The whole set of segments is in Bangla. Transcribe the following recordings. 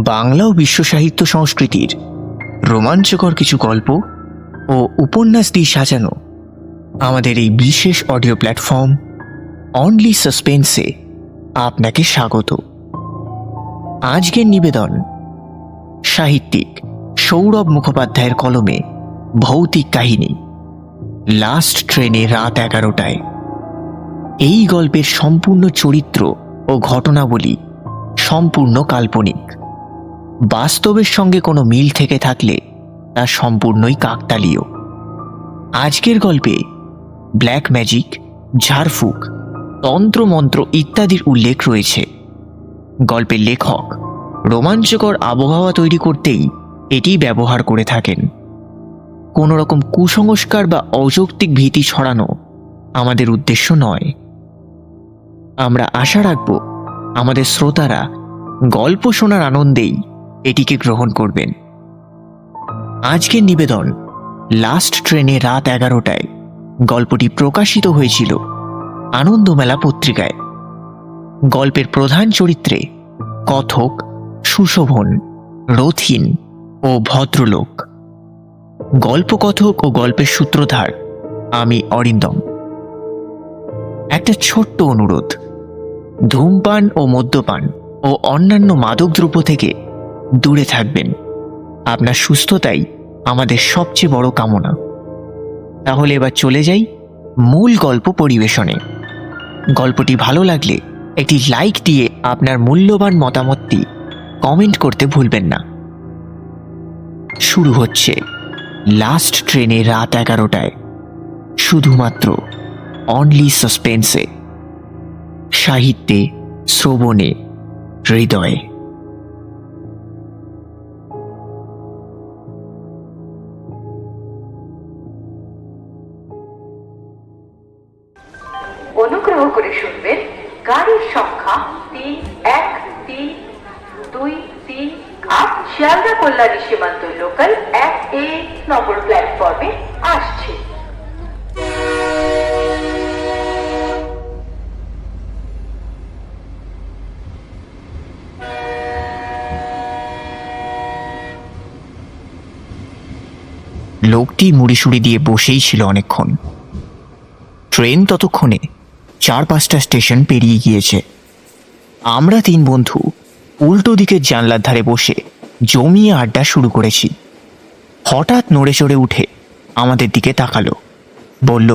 বাংলা ও বিশ্ব সাহিত্য সংস্কৃতির রোমাঞ্চকর কিছু গল্প ও উপন্যাস দিয়ে সাজানো আমাদের এই বিশেষ অডিও প্ল্যাটফর্ম অনলি সাসপেন্সে আপনাকে স্বাগত। আজকের নিবেদন সাহিত্যিক সৌরভ মুখোপাধ্যায়ের কলমে ভৌতিক কাহিনী, লাস্ট ট্রেনে রাত এগারোটায়। এই গল্পের সম্পূর্ণ চরিত্র ও ঘটনাবলী সম্পূর্ণ কাল্পনিক। বাস্তবের সঙ্গে কোনো মিল থেকে থাকলে তা সম্পূর্ণই কাকতালীয়। আজকের গল্পে ব্ল্যাক ম্যাজিক, ঝাড়ফুঁক, তন্ত্রমন্ত্র ইত্যাদির উল্লেখ রয়েছে। গল্পের লেখক রোমাঞ্চকর আবহাওয়া তৈরি করতেই এটি ব্যবহার করে থাকেন। কোনো রকম কুসংস্কার বা অযৌক্তিক ভীতি ছড়ানো আমাদের উদ্দেশ্য নয়। আমরা আশা রাখব, আমাদের শ্রোতারা গল্প শোনার আনন্দেই এটিকে গ্রহণ করবেন। আজকের নিবেদন, লাস্ট ট্রেনে রাত এগারোটায়। গল্পটি প্রকাশিত হয়েছিল আনন্দমেলা পত্রিকায়। গল্পের প্রধান চরিত্রে কথক, সুশোভন, রথিন ও ভদ্রলোক। গল্পকথক ও গল্পের সূত্রধার আমি অরিন্দম। একটা ছোট্ট অনুরোধ। ধূমপান ও মদ্যপান ও অন্যান্য মাদকদ্রব্য থেকে দূরে থাকবেন। আপনার সুস্থতাই আমাদের সবচেয়ে বড় কামনা। তাহলে এবার চলে যাই মূল গল্প পরিবেশনে। গল্পটি ভালো লাগলে একটি লাইক দিয়ে আপনার মূল্যবান মতামতটি কমেন্ট করতে ভুলবেন না। শুরু হচ্ছে লাস্ট ট্রেনে রাত এগারোটায়। শুধুমাত্র অনলি সাসপেন্সে। সাহিত্যে শ্রবণে, হৃদয়ে। করে শুনবেন। গাড়ির সংখ্যা তিন, এক, তিন, দুই, তিন, আট। শিয়ালদা কল্যাণী সীমান্ত লোকাল এক এ নম্বর প্ল্যাটফর্মে আসছে। লোকটি মুড়িসুড়ি দিয়ে বসেই ছিল অনেকক্ষণ। ট্রেন ততক্ষণে চার পাঁচটা স্টেশন পেরিয়ে গিয়েছে। আমরা তিন বন্ধু উল্টো দিকের জানলার ধারে বসে জমিয়ে আড্ডা শুরু করেছি। হঠাৎ নড়ে চড়ে উঠে আমাদের দিকে তাকালো। বলল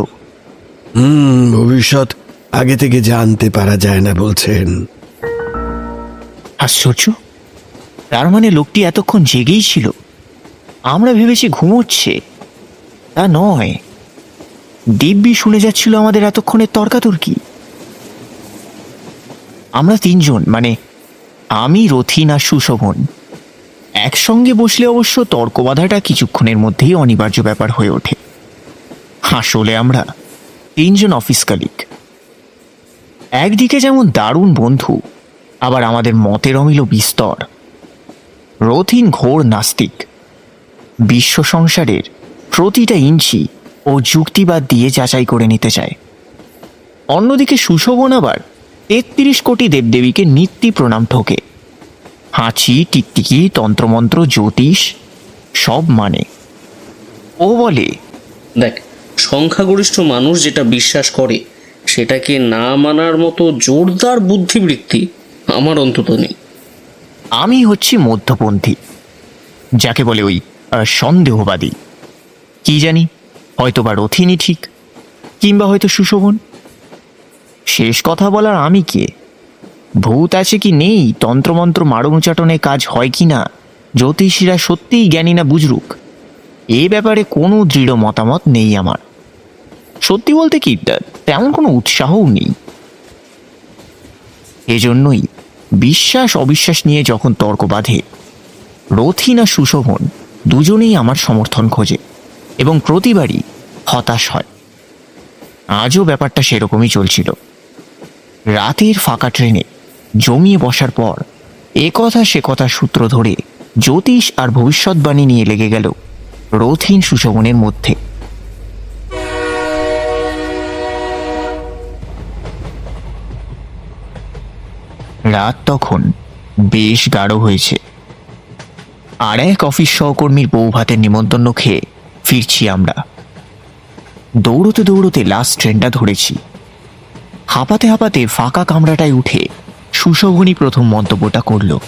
হুম ভবিষ্যৎ আগে থেকে জানতে পারা যায় না বলছেন। আশ্চর্য? তার মানে লোকটি এতক্ষণ জেগেই ছিল। আমরা ভেবেছি ঘুমোচ্ছে। তা নয়। দিব্যি শুনে যাচ্ছিল আমাদের এতক্ষণের তর্কাতর্কি। আমরা তিনজন মানে আমি, রথিন আর সুশোভন। একসঙ্গে বসলে অবশ্য তর্ক বাধাটা কিছুক্ষণের মধ্যেই অনিবার্য ব্যাপার হয়ে ওঠে। আসলে আমরা তিনজন অফিস কালিক একদিকে যেমন দারুণ বন্ধু, আবার আমাদের মতের অমিল বিস্তর। রথিন ঘোর নাস্তিক। বিশ্ব সংসারের প্রতিটা ইঞ্চি ও যুক্তিবাদ দিয়ে যাচাই করে নিতে চায়। অন্যদিকে সুশোভন আবার তেত্রিশ কোটি দেবদেবীকে নিত্যি প্রণাম ঠোকে। হাঁচি টিকটিকি তন্ত্রমন্ত্র জ্যোতিষ সব মানে। ও বলে দেখ সংখ্যাগরিষ্ঠ মানুষ যেটা বিশ্বাস করে সেটাকে না মানার মতো জোরদার বুদ্ধিবৃত্তি আমার অন্তত নেই। আমি হচ্ছি মধ্যপন্থী যাকে বলে ওই সন্দেহবাদী। কি জানি? হয়তো বা রথিনই ঠিক, কিংবা হয়তো সুশোভন। শেষ কথা বলার আমি কে? ভূত আছে কি নেই? তন্ত্রমন্ত্র মারণ উচাটনে কাজ হয় কি না? জ্যোতিষীরা সত্যিই জ্ঞানী না বুঝরুক এ ব্যাপারে কোনো দৃঢ় মতামত নেই আমার। সত্যি বলতে কি তেমন কোনো উৎসাহও নেই। এজন্যই বিশ্বাস অবিশ্বাস নিয়ে যখন তর্ক বাঁধে রথিন আর সুশোভন দুজনেই আমার সমর্থন খোঁজে, এবং প্রতিবারই হতাশ হয়। আজও ব্যাপারটা সেরকমই চলছিল। রাতের ফাঁকা ট্রেনে জমিয়ে বসার পর এ কথা সে কথা সূত্র ধরে জ্যোতিষ আর ভবিষ্যৎবাণী নিয়ে লেগে গেল রথিন সুশোভনের মধ্যে। রাত তখন বেশ গাঢ় হয়েছে। আর এক অফিস সহকর্মীর বউ ভাতের নিমন্ত্রণ খেয়ে ফিরছি আমরা। দৌড়তে দৌড়তে লাস্ট ট্রেনটা ধরেছি। হাঁপাতে হাঁপাতে ফাঁকা কামরাটায় উঠে সুশোভনী প্রথম মন্তব্যটা করল।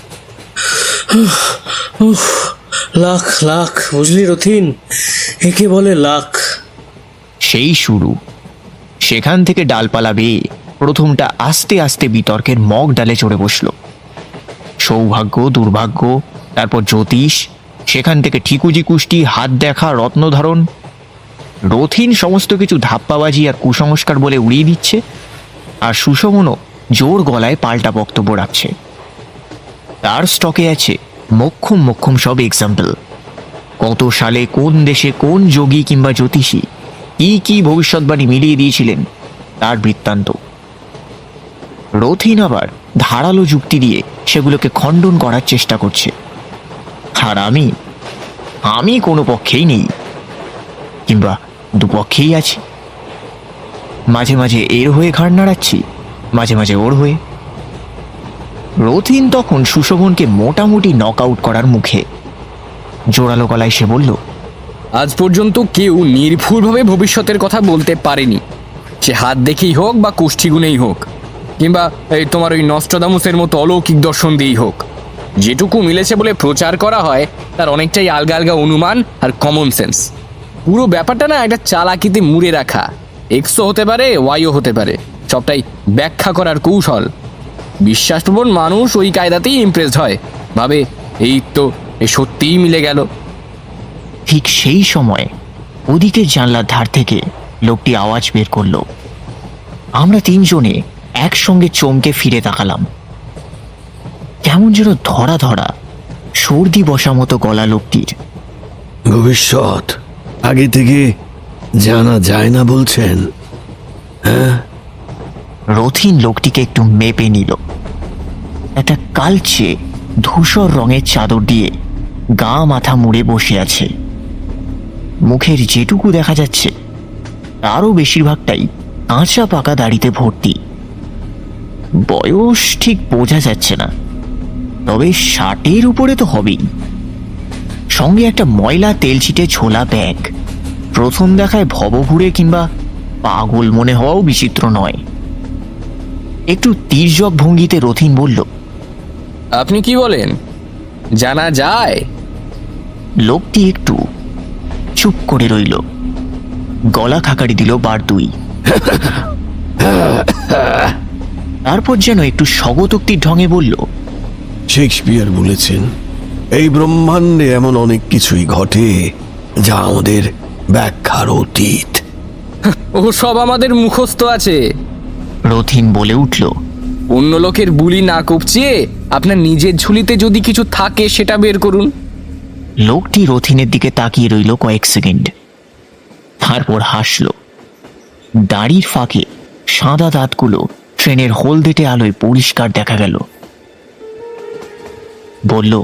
লাখ লাখ বুঝলি রথিন? একে বলে লাখ। সেই শুরু। সেখান থেকে ডালপালা বেয়ে প্রথমটা আস্তে আস্তে বিতর্কের মগ ডালে চড়ে বসল। সৌভাগ্য দুর্ভাগ্য তারপর জ্যোতিষ সেখান থেকে ঠিকুজি কুষ্টি হাত দেখা রত্নধারণ রথিন সমস্ত কিছু ধাপ্পাবাজি আর কুসংস্কার বলে উড়িয়ে দিচ্ছে আর সুশমনও জোর গলায় পাল্টা বক্তব্য রাখছে। তার স্টকে আছে মক্ষম মক্ষম সব এক্সাম্পল কত সালে কোন দেশে কোন যোগী কিংবা জ্যোতিষী কি কি ভবিষ্যৎবাণী মিলিয়ে দিয়েছিলেন তার বৃত্তান্ত। রথিন আবার ধারালো যুক্তি দিয়ে সেগুলোকে খণ্ডন করার চেষ্টা করছে। আর আমি আমি কোনো পক্ষেই নেই। কিংবা দুপক্ষেই আছি। মাঝে মাঝে এর হয়ে ঘাড় নাড়াচ্ছি, মাঝে মাঝে ওর হয়ে। রথিন তখন সুশোভনকে মোটামুটি নক আউট করার মুখে। জোরালো গলায় সে বলল, আজ পর্যন্ত কেউ নির্ভুলভাবে ভবিষ্যতের কথা বলতে পারেনি। সে হাত দেখেই হোক বা কোষ্ঠীগুণেই হোক, কিংবা এই তোমার ওই নষ্টদামুসের মতো অলৌকিক দর্শন দিয়েই হোক। যেটুকু মিলেছে বলে প্রচার করা হয়, তার অনেকটাই আলগা আলগা অনুমান আর কমন সেন্স পুরো ব্যাপারটা না একটা চালাকিতে মুড়ে রাখা। এক্সও হতে পারে ওয়াইও হতে পারে। সবটাই ব্যাখ্যা করার কৌশল। বিশ্বাসপ্রবণ মানুষ ওই কায়দাতেই ইমপ্রেসড হয়। ভাবে এই তো এ সত্যিই মিলে গেল। ঠিক সেই সময় ওদিকের জানলার ধার থেকে লোকটি আওয়াজ বের করল। আমরা তিনজনে একসঙ্গে চমকে ফিরে তাকালাম। কেমন যেন ধরা ধরা সর্দি বসা মতো গলা লোকটির। ভবিষ্যৎ। আগে থেকে জানা যায় না বলছেন। হ্যাঁ? রথিন লোকটিকে একটু মেপে নিল। একটা কালচে ধূসর রঙের চাদর দিয়ে গা মাথা মুড়ে বসে আছে। মুখের যেটুকু দেখা যাচ্ছে, তারও বেশিরভাগটাই কাঁচা পাকা দাড়িতে ভর্তি। বয়স ঠিক বোঝা যাচ্ছে না, তবে ষাটের উপরে তো হবেই। সঙ্গে একটা ময়লা তেলছিটে ছোলা ব্যাগ। প্রথম দেখায় ভবঘুরে কিংবা পাগল মনে হওয়াও বিচিত্র নয়। একটু তীর্যক ভঙ্গিতে রথিন বলল আপনি কি বলেন? জানা যায়। লোকটি একটু চুপ করে রইল। গলা খাকারি দিল বার দুই। তারপর যেন একটু স্বগতোক্তির ঢঙে বলল শেক্সপিয়ার বলেছেন এই ব্রহ্মাণ্ডে এমন অনেক কিছুই ঘটে যা আমাদের ব্যাখ্যার অতীত। ও সব আমাদের মুখস্থ আছে। রথিন বলে উঠল অন্য লোকের বুলি না কপচিয়ে আপনার নিজের ঝুলিতে যদি কিছু থাকে সেটা বের করুন। লোকটি রথিনের দিকে তাকিয়ে রইল কয়েক সেকেন্ড। তারপর হাসল। দাড়ির ফাঁকে সাদা দাঁতগুলো ট্রেনের হলদেটে আলোয় পরিষ্কার দেখা গেল। বলল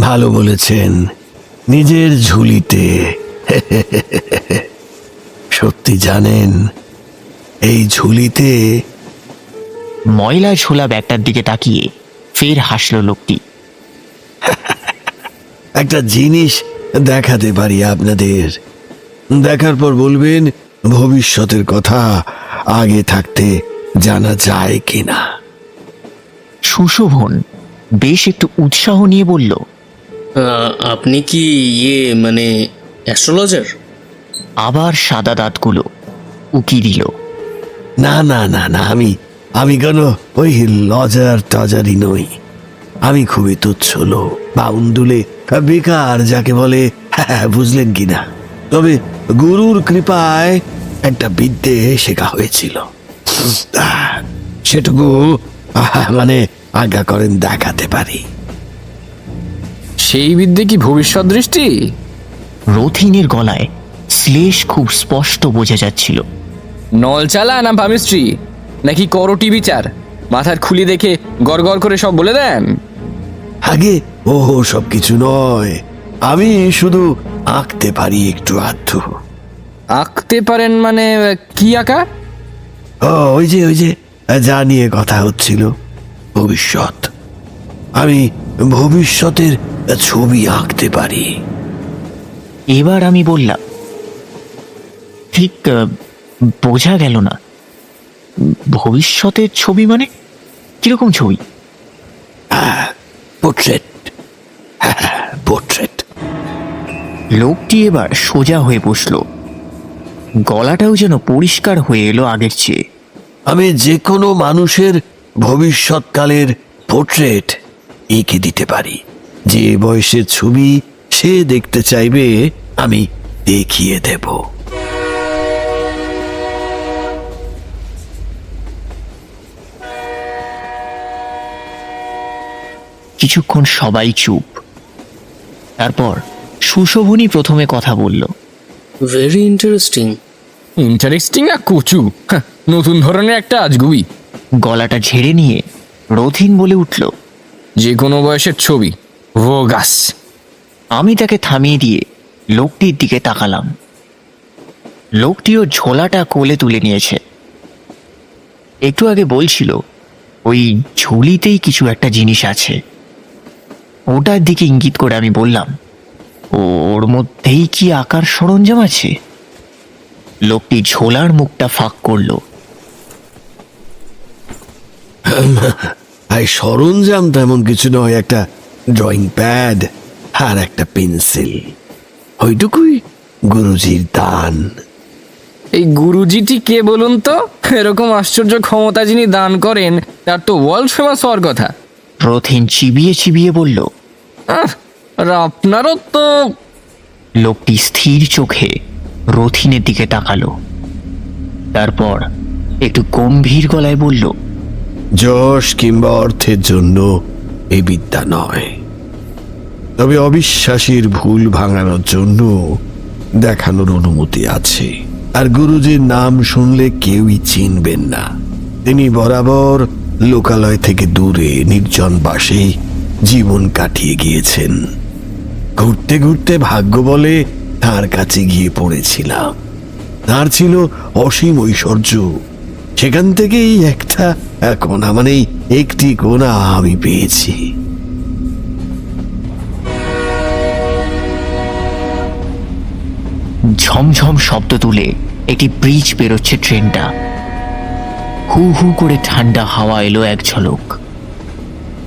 ভালো বলেছেন। নিজের ঝুলিতে। সত্যি জানেন এই ঝুলিতে ময়লা ঝোলা ব্যাগটার দিকে তাকিয়ে ফের হাসল লোকটি। একটা জিনিস দেখাতে পারি আপনাদের। দেখার পর বলবেন ভবিষ্যতের কথা আগে থাকতে জানা যায় কিনা। সুশোভন বেশ একটু উৎসাহ নিয়ে বলল আপনি কি ইয়ে মানে অ্যাস্ট্রোলজার? আবার সাদা দাঁতগুলো উকি দিল। না না না না আমি আমি কেন ওই লজার টজারই নই। আমি খুবই তুচ্ছ লোক বাউন্ডুলে বেকার যাকে বলে হ্যাঁ বুঝলেন কিনা তবে গুরুর কৃপায় একটা বিদ্যে শেখা হয়েছিল। সেটুকু মানে আজ্ঞা করেন দেখাতে পারি। সেই বিদ্যে কি ভবিষ্যৎ দৃষ্টি? রথিনের গলায় শ্লেষ খুব স্পষ্ট বোঝা যাচ্ছিল। নল চালা না ভামিস্ত্রী নাকি করটি বিচার মাথার খুলি দেখে গড়গড় করে সব বলে দেন। আগে ও সব কিছু নয়। আমি শুধু আঁকতে পারি একটু আধটু। আঁকতে পারেন মানে কি আঁকা? ও ওই যে ওই যে যা নিয়ে কথা হচ্ছিল। ভবিষ্যৎ। আমি ভবিষ্যতের ছবি আঁকতে পারি। এবার আমি বললাম ঠিক বোঝা গেল না। ভবিষ্যতের ছবি মানে কীরকম ছবি? পোর্ট্রেট। পোর্ট্রেট। লোকটি এবার সোজা হয়ে বসল। গলাটাও যেন পরিষ্কার হয়ে এলো আগের চেয়ে। আমি যে কোনো মানুষের ভবিষ্যৎকালের পোর্ট্রেট এঁকে দিতে পারি। যে বয়সের ছবি সে দেখতে চাইবে আমি দেখিয়ে দেব। কিছুক্ষণ সবাই চুপ। তারপর সুশোভনী প্রথমে কথা বলল ভেরি ইন্টারেস্টিং ইন্টারেস্টিং আর কচু। হ্যাঁ, নতুন ধরনের একটা আজগুবি। গলাটা ঝেড়ে নিয়ে রথিন বলে উঠল যে কোনো বয়সের ছবি ভোগাস। আমি তাকে থামিয়ে দিয়ে লোকটির দিকে তাকালাম। লোকটিও ঝোলাটা কোলে তুলে নিয়েছে। একটু আগে বলছিল ওই ঝুলিতেই কিছু একটা জিনিস আছে। ওটার দিকে ইঙ্গিত করে আমি বললাম ওর মধ্যেই কি আকার সরঞ্জাম আছে? লোকটি ঝোলার মুখটা ফাঁক করল। আর সরঞ্জাম তেমন কিছু নয় একটা ড্রয়িং প্যাড আর একটা পেন্সিল। ওইটুকুই গুরুজির দান। এই গুরুজিটি কে বলুন তো? এরকম আশ্চর্য ক্ষমতা যিনি দান করেন তার তো ওয়ার্ল্ড ফেমাস হওয়ার কথা। রথিন চিবিয়ে চিবিয়ে বলল আর আপনারও তো লোকটি স্থির চোখে রথিনের দিকে তাকালো। তারপর একটু গম্ভীর গলায় বলল যশ কিংবা অর্থের জন্য এই বিদ্যা নয়। তবে অবিশ্বাসীর ভুল ভাঙানোর জন্য দেখানোর অনুমতি আছে। আর গুরুজির নাম শুনলে কেউই চিনবেন না। তিনি বরাবর লোকালয় থেকে দূরে নির্জন বাসে জীবন কাটিয়ে গিয়েছেন। ঘুরতে ঘুরতে ভাগ্য বলে তার কাছে গিয়ে পড়েছিলাম। তার ছিল অসীম ঐশ্বর্য। সেখান থেকেই একটা কোনা মানে একটি কোনা আমি পেয়েছি। ঝমঝম শব্দ তুলে একটি ব্রিজ বেরোচ্ছে ট্রেনটা। হু হু করে ঠান্ডা হাওয়া এলো এক ঝলক।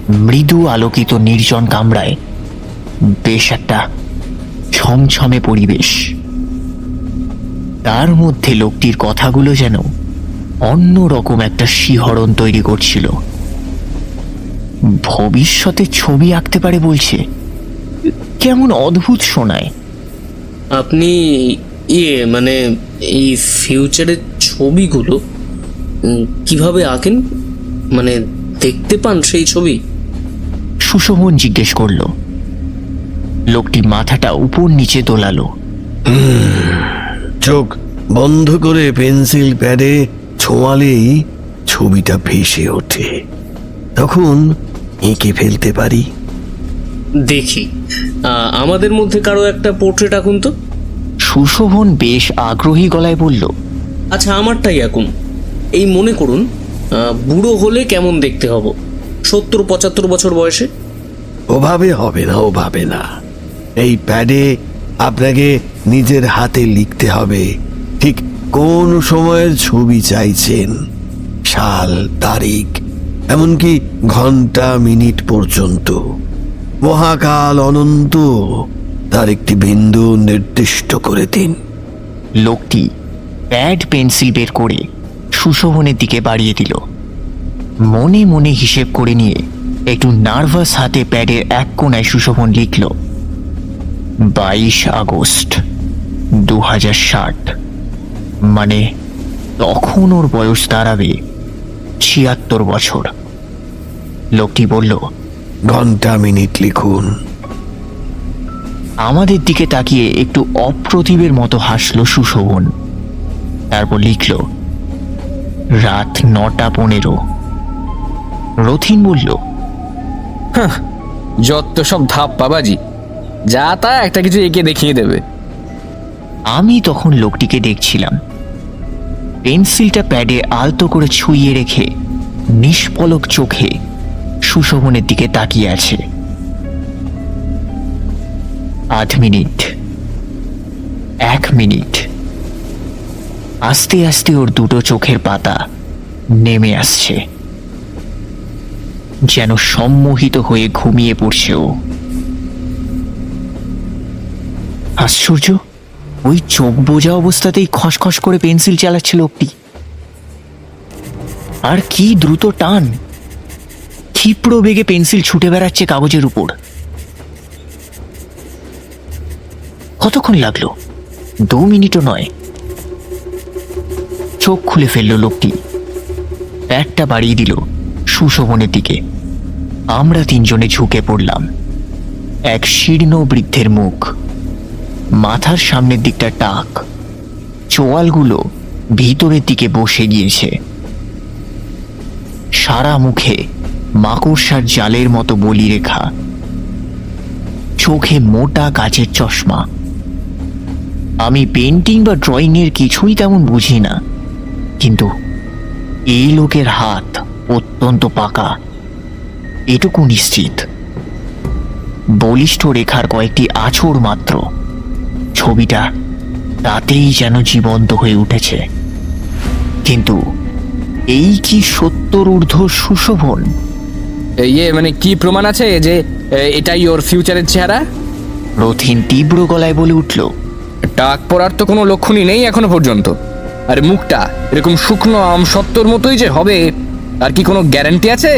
মৃদু আলোকিত নির্জন কামরায় বেশ একটা ছমছমে পরিবেশ। তার মধ্যে লোকটির কথাগুলো যেন অন্য রকম একটা শিহরণ তৈরি করছিল। ভবিষ্যতে ছবি আঁকতে পারে বলছে। কেমন অদ্ভুত শোনায় আপনি ইয়ে মানে এই ফিউচারের ছবিগুলো কীভাবে আঁকেন? মানে দেখতে পান সেই ছবি? সুশোভন জিজ্ঞেস করল। লোকটি মাথাটা উপর নিচে দোলালো। চোখ বন্ধ করে পেন্সিল প্যাডে ছোঁয়ালেই ছবিটা ভেসে ওঠে। তখন এঁকে ফেলতে পারি। দেখি। আমাদের মধ্যে কারও একটা পোর্ট্রেট আঁকুন তো। সুশোভন বেশ আগ্রহী গলায় বলল আচ্ছা আমারটাই আঁকুন। এই মনে করুন বুড়ো হলে কেমন দেখতে হব? সত্তর পঁচাত্তর বছর বয়সে? ওভাবে হবে না ওভাবে না। এই প্যাডে আপনাকে নিজের হাতে লিখতে হবে। কোন সময়ের ছবি চাইছেন? সাল, তারিখ, এমনকি ঘণ্টা, মিনিট পর্যন্ত। মহাকাল অনন্ত, তার একটি বিন্দু নির্দিষ্ট করে দিন। লোকটি প্যাড, পেন্সিল বের করে সুশোভনের দিকে বাড়িয়ে দিল। মনে মনে হিসেব করে নিয়ে একটু নার্ভাস হাতে প্যাডের এক কোনায় সুশোভন লিখল, বাইশ আগস্ট দু হাজার ষাট। মানে তখন ওর বয়স দাঁড়াবে ছিয়াত্তর বছর। লোকটি বলল ঘণ্টা মিনিট লিখুন। আমাদের দিকে তাকিয়ে একটু অপ্রতিবের মতো হাসল সুশোভন। তারপর লিখল রাত নটা পনেরো। রথিন বলল যত সব ধাপ পাবাজি যা তা একটা কিছু এঁকে দেখিয়ে দেবে। আমি তখন লোকটিকে দেখছিলাম। পেন্সিলটা প্যাডে আলতো করে ছুঁয়ে রেখে নিষ্পলক চোখে সুশোভনের দিকে তাকিয়ে আছে। আধ মিনিট, এক মিনিট, আস্তে আস্তে ওর দুটো চোখের পাতা নেমে আসছে। যেন সম্মোহিত হয়ে ঘুমিয়ে পড়ছে ও। আশ্চর্য! ওই চোখ বোঝা অবস্থাতেই খসখস করে পেন্সিল চালাচ্ছে লোকটি আর কি দ্রুত টান। ক্ষিপ্র বেগে পেন্সিল ছুটে বেড়াচ্ছে কাগজের উপর। কতক্ষণ লাগল? দু মিনিটও নয়। চোখ খুলে ফেলল লোকটি। প্যাটটা বাড়িয়ে দিল সুশোভনের দিকে। আমরা তিনজনে ঝুঁকে পড়লাম। এক শীর্ণ বৃদ্ধের মুখ। মাথার সামনের দিকটা টাক। চোয়ালগুলো ভিতরের দিকে বসে গিয়েছে। সারা মুখে মাকড়সার জালের মতো বলি রেখা চোখে মোটা কাচের চশমা। আমি পেন্টিং বা ড্রয়িং এর কিছুই তেমন বুঝি না। কিন্তু এই লোকের হাত অত্যন্ত পাকা। এটুকু নিশ্চিত। বলিষ্ঠ রেখার কয়েকটি আছড় মাত্র। ছবিটা তাতেই যেন জীবন্ত হয়ে উঠেছে। কিন্তু এই কি সত্তর ঊর্ধ্ব সুশোভন? ইয়ে মানে কি প্রমাণ আছে যে এটাই ওর ফিউচারের চেহারা? রথিন তীব্র গলায় বলে উঠল টাক পড়ার তো কোনো লক্ষণই নেই এখনও পর্যন্ত। আর মুখটা এরকম শুকনো আম সত্তর মতোই যে হবে আর কি কোনো গ্যারান্টি আছে?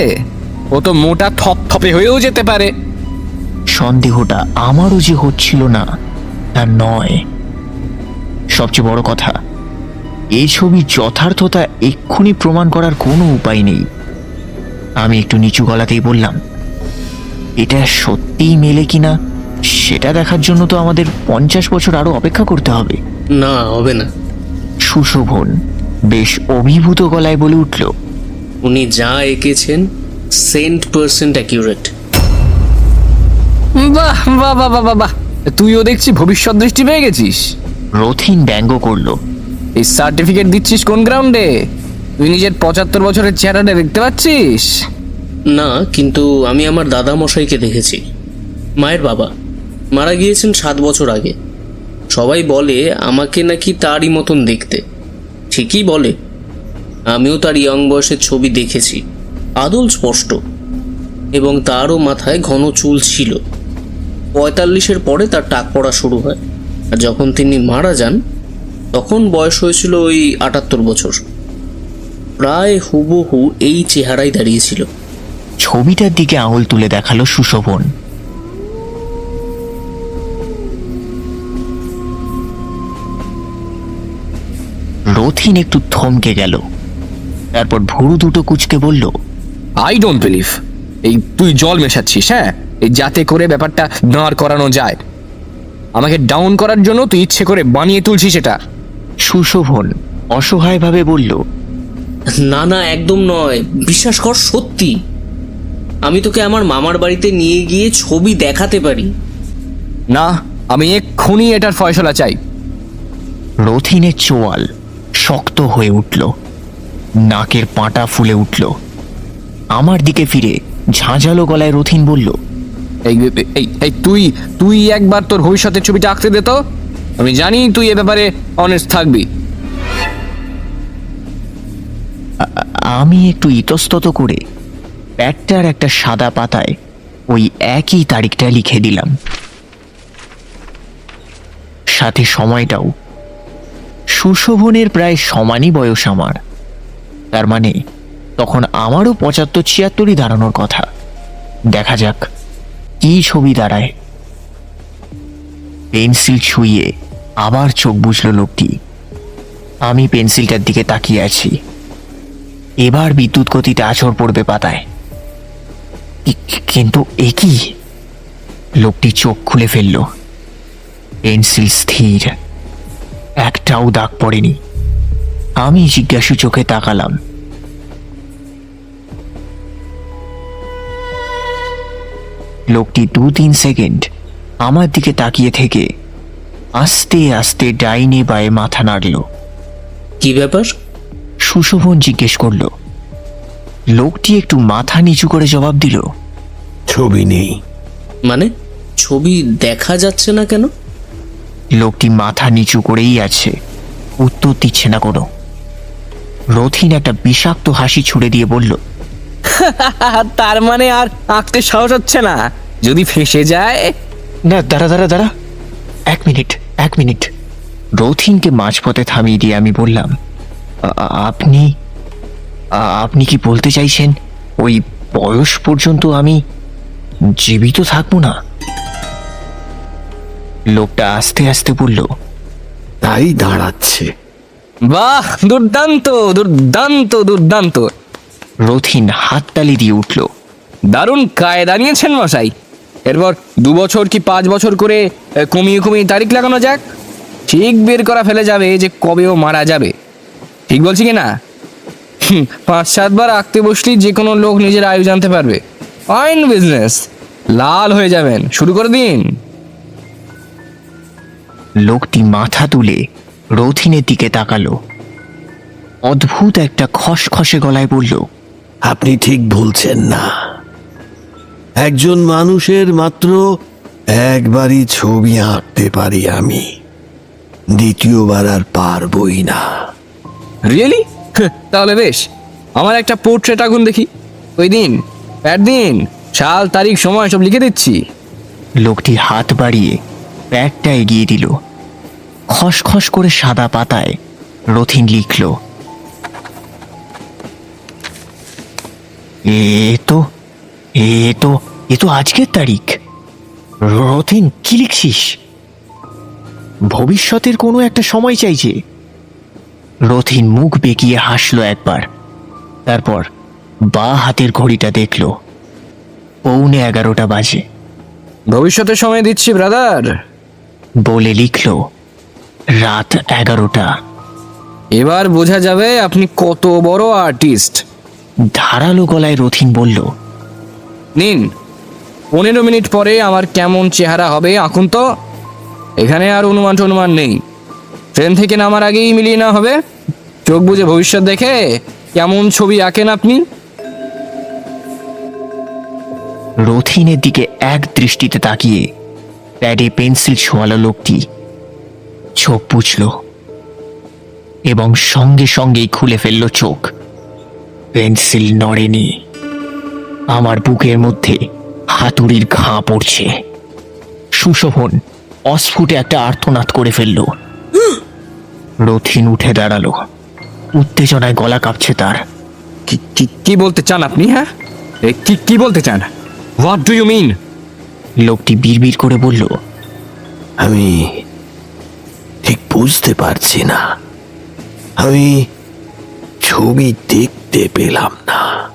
ও তো মোটা থপ থপে হয়েও যেতে পারে। সন্দেহটা আমারও যে হচ্ছিল না। তা নয়। সবচেয়ে বড় কথা এই ছবির যথার্থতা এক্ষুনি প্রমাণ করার কোনো উপায় নেই। আমি একটু নিচু গলাতেই বললাম এটা সত্যিই মেলে কিনা সেটা দেখার জন্য তো আমাদের পঞ্চাশ বছর আরও অপেক্ষা করতে হবে। না হবে না। সুশোভন বেশ অভিভূত গলায় বলে উঠল উনি যা এঁকেছেন সেন্ট পার্সেন্ট অ্যাকিউরেট। বাহ বাহ বাহ বাহ বাহ, বাহ। তুইও দেখছি ভবিষ্যৎ দৃষ্টি পেয়ে গেছিস। রথিন ব্যঙ্গ করল। এই সার্টিফিকেট দিচ্ছিস কোন গ্রাউন্ডে? তুই নিজের পঁচাত্তর বছরের চেহারাটা দেখতে পাচ্ছিস? না কিন্তু আমি আমার দাদা মশাইকে দেখেছি। মায়ের বাবা। মারা গিয়েছেন সাত বছর আগে। সবাই বলে আমাকে নাকি তারই মতন দেখতে। ঠিকই বলে। আমিও তার ইয়ং বয়সের ছবি দেখেছি। আদল স্পষ্ট। এবং তারও মাথায় ঘন চুল ছিল। পঁয়তাল্লিশের পরে তার টাক পড়া শুরু হয়। আর যখন তিনি মারা যান তখন বয়স হয়েছিল ওই আটাত্তর বছর। প্রায় হুবহু এই চেহারাই দাঁড়িয়েছিল ছবিটার দিকে আঙুল তুলে দেখাল সুশোভন। রথিন একটু থমকে গেল। তারপর ভুরু দুটো কুচকে বলল আই ডোন্ট বিলিভ এই তুই জল মেশাচ্ছিস হ্যাঁ? যাতে করে ব্যাপারটা দাঁড় করানো যায়। আমাকে ডাউন করার জন্য তুই ইচ্ছে করে বানিয়ে তুলছিস এটা। সুশোভন অসহায়ভাবে বলল না না একদম নয়। বিশ্বাস কর সত্যি। আমি তোকে আমার মামার বাড়িতে নিয়ে গিয়ে ছবি দেখাতে পারি। না আমি এক্ষুনি এটার ফয়সলা চাই। রথিনের চোয়াল শক্ত হয়ে উঠল নাকের পাটা ফুলে উঠল। আমার দিকে ফিরে ঝাঁঝালো গলায় রথিন বলল এই তুই তুই একবার তোর ভবিষ্যতের ছবিটা আঁকতে দে তো। আমি জানি তুই এ ব্যাপারে অনেস্ট থাকবি। আমি একটু ইতস্তত করে প্যাটটার একটা সাদা পাতায় ওই একই তারিখটা লিখে দিলাম। সাথে সময়টাও সুশোভনের প্রায় সমানই বয়স আমার। তার মানে তখন আমারও পঁচাত্তর ছিয়াত্তরই দাঁড়ানোর কথা। দেখা যাক। কি ছবি দাঁড়ায়? পেন্সিল ছুঁয়ে আবার চোখ বুঝলো লোকটি। আমি পেন্সিলটার দিকে তাকিয়ে আছি। এবার বিদ্যুৎ গতিতে আছড় পড়বে পাতায়। কিন্তু এ কি? লোকটি চোখ খুলে ফেলল। পেন্সিল স্থির। একটাও দাগ পড়েনি। আমি জিজ্ঞাসু চোখে তাকালাম। লোকটি দু তিন সেকেন্ড আমার দিকে তাকিয়ে থেকে আস্তে আস্তে ডাইনে বায়ে মাথা নাড়ল। কি ব্যাপার? সুশোভন জিজ্ঞেস করল। লোকটি একটু মাথা নিচু করে জবাব দিল ছবি নেই। মানে ছবি দেখা যাচ্ছে না কেন? লোকটি মাথা নিচু করেই আছে উত্তর দিচ্ছে না কোনো। রথিন একটা বিষাক্ত হাসি ছুড়ে দিয়ে বলল তার মানে আর আঁকতে সাহস হচ্ছে না। যদি ফেসে যায়। না দাঁড়া দাঁড়া দাঁড়া। এক মিনিট এক মিনিট। রথিনকে মাঝপথে থামিয়ে দিয়ে আমি বললাম "আ- আ- আপনি আপনি কি বলতে চাইছেন? ওই বয়স পর্যন্ত আমি জীবিত থাকব না? লোকটা আস্তে আস্তে বলল তাই দাঁড়াচ্ছে। বাহ দুর্দান্ত দুর্দান্ত দুর্দান্ত। রথিন হাততালি দিয়ে উঠল। দারুণ কায়দা নিয়েছেন মশাই। এরপর দু বছর কি পাঁচ বছর করে কমিয়ে কমিয়ে তারিখ লাগানো যাক? ঠিক বের করা ফেলে যাবে যে কবে ও মারা যাবে। ঠিক বলছি কি না? পাঁচ সাতবার আঁকতে বসলেই যে কোনো লোক নিজের আয়ু জানতে পারবে। ফাইন বিজনেস লাল হয়ে যাবেন। শুরু করে দিন। লোকটি মাথা তুলে রথিনের দিকে তাকালো। অদ্ভুত একটা খসখসে গলায় বলল আপনি ঠিক বলছেন না। একজন মানুষের মাত্র একবারই ছবি আঁকতে পারি আমি। দ্বিতীয়বার আর পারবই না। রিয়েলি তাহলে বেশ। আমার একটা পোর্ট্রেট আগুন দেখি। ওই দিন প্যাট দিন সাল তারিখ সময় সব লিখে দিচ্ছি। লোকটি হাত বাড়িয়ে ব্যাগটা এগিয়ে দিল। খসখস করে সাদা পাতায় রথিন লিখল এ তো এ তো এ তো আজকের তারিখ। রথিন কি লিখছিস? ভবিষ্যতের কোনো একটা সময় চাইছে রথিন মুখ বেঁকিয়ে হাসলো একবার। তারপর বা হাতের ঘড়িটা দেখল। পৌনে এগারোটা বাজে। ভবিষ্যতের সময় দিচ্ছি ব্রাদার বলে লিখল। রাত এগারোটা। এবার বোঝা যাবে আপনি কত বড় আর্টিস্ট ধারালো গলায় রথিন বলল নিন পনেরো মিনিট পরে আমার কেমন চেহারা হবে আঁকুন তো? এখানে আর অনুমান টনুমান নেই। ট্রেন থেকে নামার আগেই মিলিয়ে না হবে। চোখ বুঝে ভবিষ্যৎ দেখে কেমন ছবি আঁকেন আপনি? রথিনের দিকে এক দৃষ্টিতে তাকিয়ে প্যাডে পেন্সিল ছোঁয়ালো লোকটি চোখ বুঝল এবং সঙ্গে সঙ্গেই খুলে ফেলল চোখ। পেন্সিল নড়েনি। আমার বুকের মধ্যে হাতুড়ির ঘা পড়ছে। সুশোভন অস্ফুটে একটা আর্তনাদ করে ফেলল। রথিন উঠে দাঁড়াল। উত্তেজনায় গলা কাঁপছে তার। কি- বলতে চান আপনি হ্যাঁ? এ, কি কি বলতে চান? হোয়াট ডু ইউ মিন লোকটি বিড়বিড় করে বলল আমি ঠিক বুঝতে পারছি না। আমি ছবি দেখতে পেলাম না।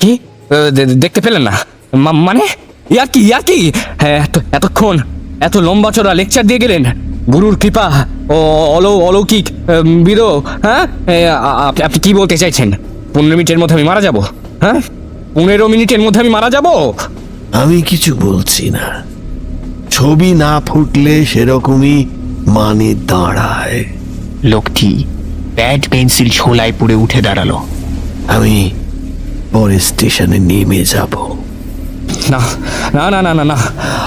কি? দে- দে- দেখতে পেলেন না? মানে? ইয়ার কি ইয়ার কি? হ্যাঁ, এতক্ষণ এত লম্বা চড়া লেকচার দিয়ে গেলেন? গুরুর কৃপা ও অলৌ অলৌকিক বিরো হ্যাঁ? আপনি কি বলতে চাইছেন? পনেরো মিনিটের মধ্যে আমি মারা যাব? হ্যাঁ? পনেরো মিনিটের মধ্যে আমি মারা যাব? আমি কিছু বলছি না। ছবি না ফুটলে সেরকমই মানে দাঁড়ায়। লোকটি প্যাড পেন্সিল ছোলায় পড়ে উঠে দাঁড়াল। আমি পরে স্টেশনে নেমে যাব। না না না না না না।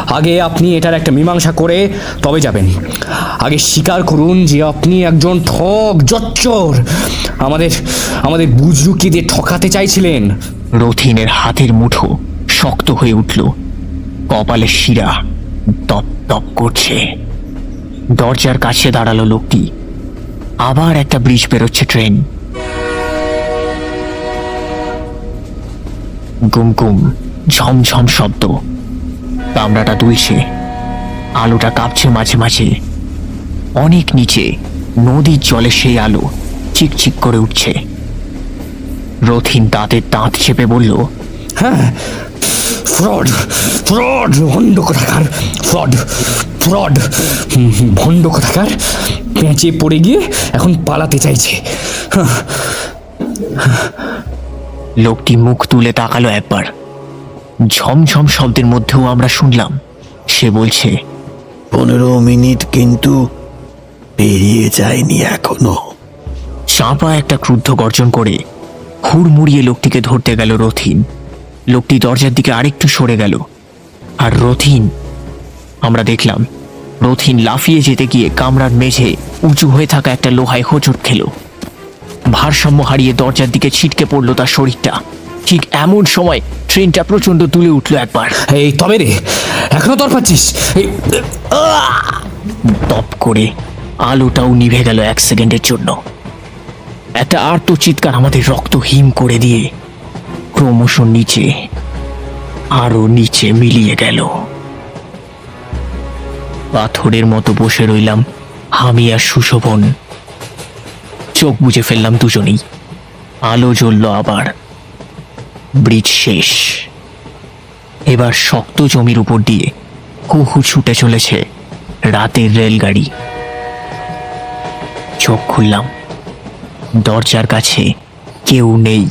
আগে আপনি এটার একটা মীমাংসা করে তবে যাবেন। আগে স্বীকার করুন যে আপনি একজন ঠক জচ্চর। আমাদের আমাদের বুজরুকি দিয়ে ঠকাতে চাইছিলেন। রথিনের হাতের মুঠো শক্ত হয়ে উঠল। কপালে শিরা তপ তপ করছে। দরজার কাছে দাঁড়াল লোকটি। আবার একটা ব্রিজ বেরোচ্ছে ট্রেন। গুম গুম ঝমঝম শব্দ। কামরাটা দুলছে আলোটা কাঁপছে মাঝে মাঝে। অনেক নিচে, নদীর জলে সেই আলো চিকচিক করে উঠছে। রথিন দাঁতের দাঁত চেপে বলল হ্যাঁ ফ্রড ফ্রড, ভণ্ড কোথাকার, ফ্রড ফ্রড ভণ্ড কোথাকার। পেঁচে পড়ে গিয়ে এখন পালাতে চাইছে। লোকটি মুখ তুলে তাকালো একবার। ঝমঝম শব্দের মধ্যেও আমরা শুনলাম সে বলছে পনেরো মিনিট কিন্তু পেরিয়ে যায়নি এখনও। চাঁপা একটা ক্রুদ্ধ গর্জন করে হুড়মুড়িয়ে লোকটিকে ধরতে গেল রথিন। লোকটি দরজার দিকে আরেকটু সরে গেল। আর রথিন আমরা দেখলাম রথিন লাফিয়ে যেতে গিয়ে কামরার মেঝে উঁচু হয়ে থাকা একটা লোহায় হোঁচট খেল। ভারসাম্য হারিয়ে দরজার দিকে ছিটকে পড়ল তার শরীরটা। ঠিক এমন সময় ট্রেনটা প্রচণ্ড তুলে উঠল একবার। এই তবে রে এখনও তোর পাচ্ছিস? টপ করে আলোটাও নিভে গেল এক সেকেন্ডের জন্য। একটা আর্ত চিৎকার আমাদের রক্ত হিম করে দিয়ে ক্রমশ নিচে আরও নিচে মিলিয়ে গেল। পাথরের মতো বসে রইলাম, আমি আর সুশোভন। চোখ বুজে ফেললাম দুজনেই। আলো জ্বলল আবার। ব্রিজ শেষ। এবার শক্ত জমির উপর দিয়ে হুহু ছুটে চলেছে রাতের রেলগাড়ি। চোখ খুললাম, দরজার কাছে কেউ নেই।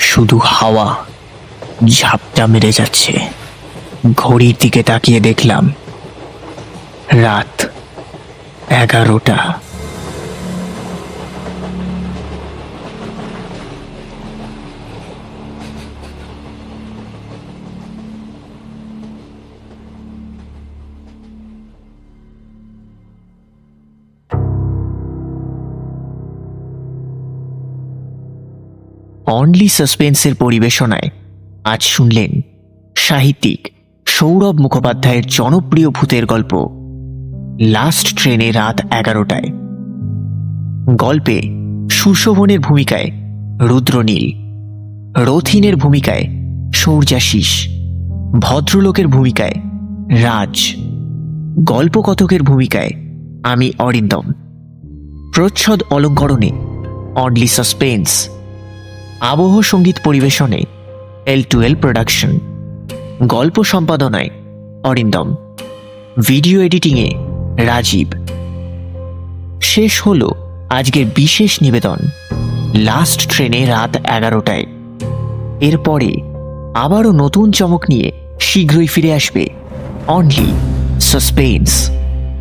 শুধু হাওয়া ঝাপটা মেরে যাচ্ছে। ঘড়ির দিকে তাকিয়ে দেখলাম। রাত এগারোটা। অনলি সাসপেন্সের পরিবেশনায় আজ শুনলেন সাহিত্যিক সৌরভ মুখোপাধ্যায়ের জনপ্রিয় ভূতের গল্প। লাস্ট ট্রেনে রাত এগারোটায়। গল্পে সুশোভনের ভূমিকায় রুদ্রনীল রথিনের ভূমিকায় সৌর্যাশিস ভদ্রলোকের ভূমিকায় রাজ গল্পকথকের ভূমিকায় আমি অরিন্দম। প্রচ্ছদ অলঙ্করণে অডলি সাসপেন্স। আবহ সংগীত পরিবেশনে এল টুয়েলভ প্রোডাকশন গল্প সম্পাদনায় অরিন্দম। ভিডিও এডিটিংয়ে রাজীব। শেষ হলো আজকের বিশেষ নিবেদন। লাস্ট ট্রেনে রাত এগারোটায়। এরপরে আবারও নতুন চমক নিয়ে শীঘ্রই ফিরে আসবে অনলি সাসপেন্স।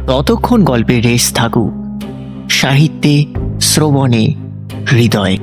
ততক্ষণ গল্পের রেস থাকুক। সাহিত্যে শ্রবণে হৃদয়।